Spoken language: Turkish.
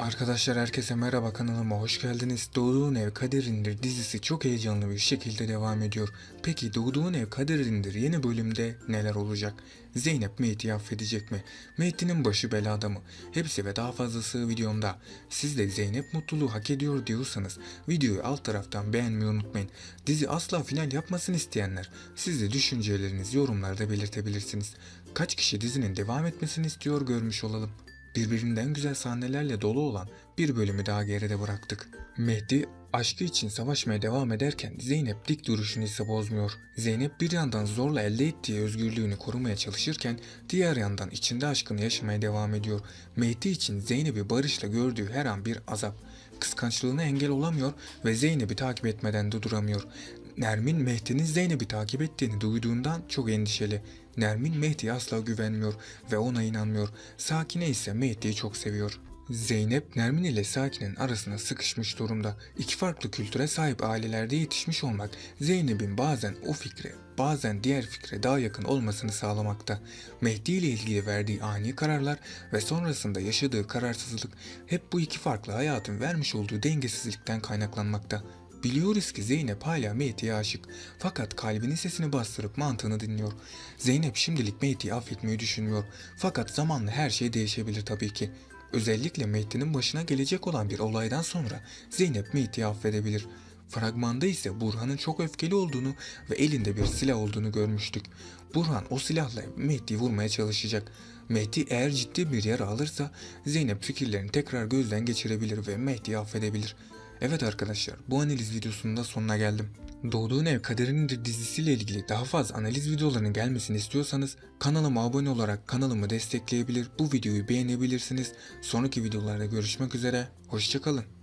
Arkadaşlar herkese merhaba kanalıma hoş geldiniz. Doğduğun Ev Kaderindir dizisi çok heyecanlı bir şekilde devam ediyor. Peki Doğduğun Ev Kaderindir yeni bölümde neler olacak? Zeynep Mehdi'yi affedecek mi? Mehdi'nin başı belada mı? Hepsi ve daha fazlası videomda. Siz de Zeynep mutluluğu hak ediyor diyorsanız videoyu alt taraftan beğenmeyi unutmayın. Dizi asla final yapmasını isteyenler siz de düşüncelerinizi yorumlarda belirtebilirsiniz. Kaç kişi dizinin devam etmesini istiyor görmüş olalım. Birbirinden güzel sahnelerle dolu olan bir bölümü daha geride bıraktık. Mehdi aşkı için savaşmaya devam ederken Zeynep dik duruşunu ise bozmuyor. Zeynep bir yandan zorla elde ettiği özgürlüğünü korumaya çalışırken diğer yandan içinde aşkını yaşamaya devam ediyor. Mehdi için Zeynep'i barışla gördüğü her an bir azap. Kıskançlığına engel olamıyor ve Zeynep'i takip etmeden de duramıyor. Nermin Mehdi'nin Zeynep'i takip ettiğini duyduğundan çok endişeli. Nermin Mehdi'ye asla güvenmiyor ve ona inanmıyor. Sakine ise Mehdi'yi çok seviyor. Zeynep, Nermin ile Sakine'nin arasına sıkışmış durumda. İki farklı kültüre sahip ailelerde yetişmiş olmak, Zeynep'in bazen o fikre, bazen diğer fikre daha yakın olmasını sağlamakta. Mehdi ile ilgili verdiği ani kararlar ve sonrasında yaşadığı kararsızlık hep bu iki farklı hayatın vermiş olduğu dengesizlikten kaynaklanmakta. Biliyoruz ki Zeynep hala Mehdi'ye aşık. Fakat kalbinin sesini bastırıp mantığını dinliyor. Zeynep şimdilik Mehdi'yi affetmeyi düşünmüyor. Fakat zamanla her şey değişebilir tabii ki. Özellikle Mehdi'nin başına gelecek olan bir olaydan sonra Zeynep Mehdi'yi affedebilir. Fragmanda ise Burhan'ın çok öfkeli olduğunu ve elinde bir silah olduğunu görmüştük. Burhan o silahla Mehdi'yi vurmaya çalışacak. Mehdi eğer ciddi bir yara alırsa Zeynep fikirlerini tekrar gözden geçirebilir ve Mehdi'yi affedebilir. Evet arkadaşlar bu analiz videosunun da sonuna geldim. Doğduğun Ev Kaderindir dizisiyle ilgili daha fazla analiz videolarının gelmesini istiyorsanız kanalıma abone olarak kanalımı destekleyebilir, bu videoyu beğenebilirsiniz. Sonraki videolarda görüşmek üzere, hoşçakalın.